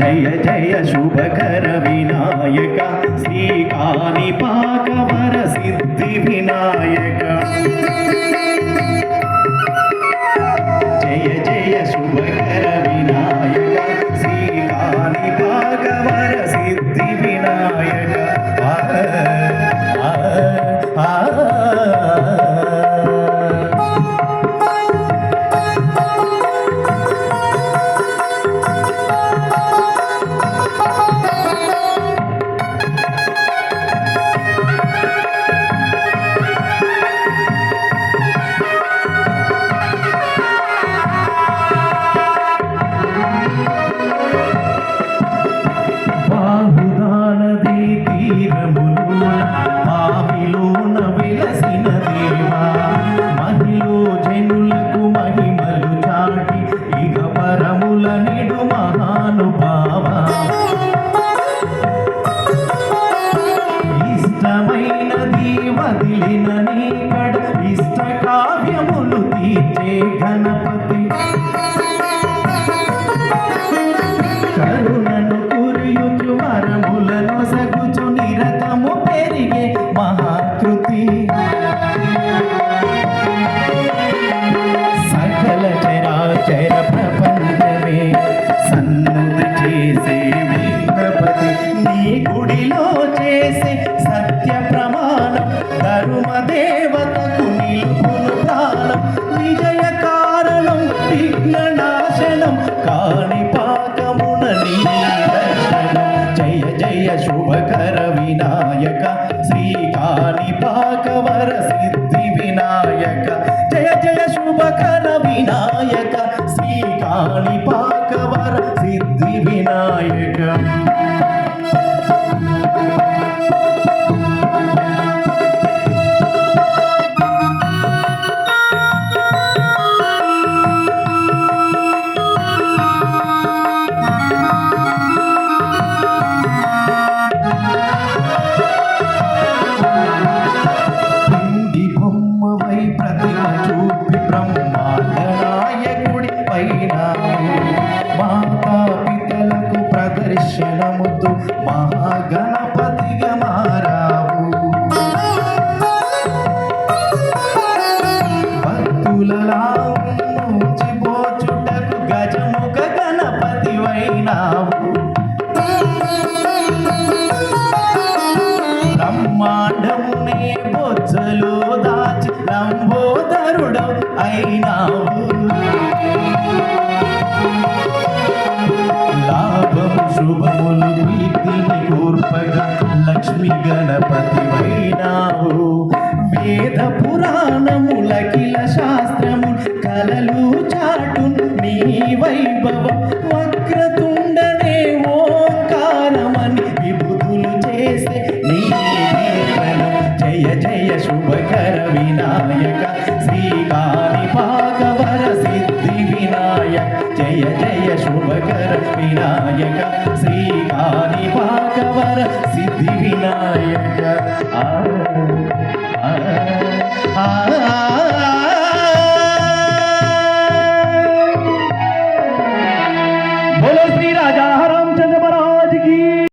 జయ జయ శుభకర వినాయక శ్రీకాని పాకవర సిద్ధి వినాయక. జయ జయ శుభకర వినాయక శ్రీకాని పాకవర సిద్ధి వినాయక. వదిలిన నీకడ ఇష్ట కావ్యములు తీర్చే గణపతి. కరుణను కురియుచు వరములను సగుచు నిరతము పెరిగే మహాకృతి. సకల చరాచర ప్రపంచమే సన్నుతి చేసే విఘ్నపతి నీ గుడిలో చేసే ధర్మ దేవతకు నిలుపును ప్రాణం విజయ కారణం విఘ్న నాశనం కాని పాకమున దర్శనం జయ జయ శుభకర వినాయక శ్రీ కాణి పాకవర సిద్ధి వినాయక. జయ జయ శుభకర వినాయక శ్రీ కాణి పాకవర సిద్ధి వినాయక. ఉన్నావు. బ్రహ్మాండము బ్రహ్మాండమునే బొచ్చలో దాచి లంబోదరుడు అయినావు. లాభం శుభములు ప్రీతిని కూర్పగా లక్ష్మి గణపతి వైనావు. వేద పురాణములకిల శాస్త్రము కలలు చాటు నీ వైభవం. జయ జయ శుభకర వినాయక శ్రీకాని పాకవర సిద్ధి వినాయక. జయ జయ శుభకర వినాయక శ్రీకాని పాకవర సిద్ధి వినాయక ఆ ఆ.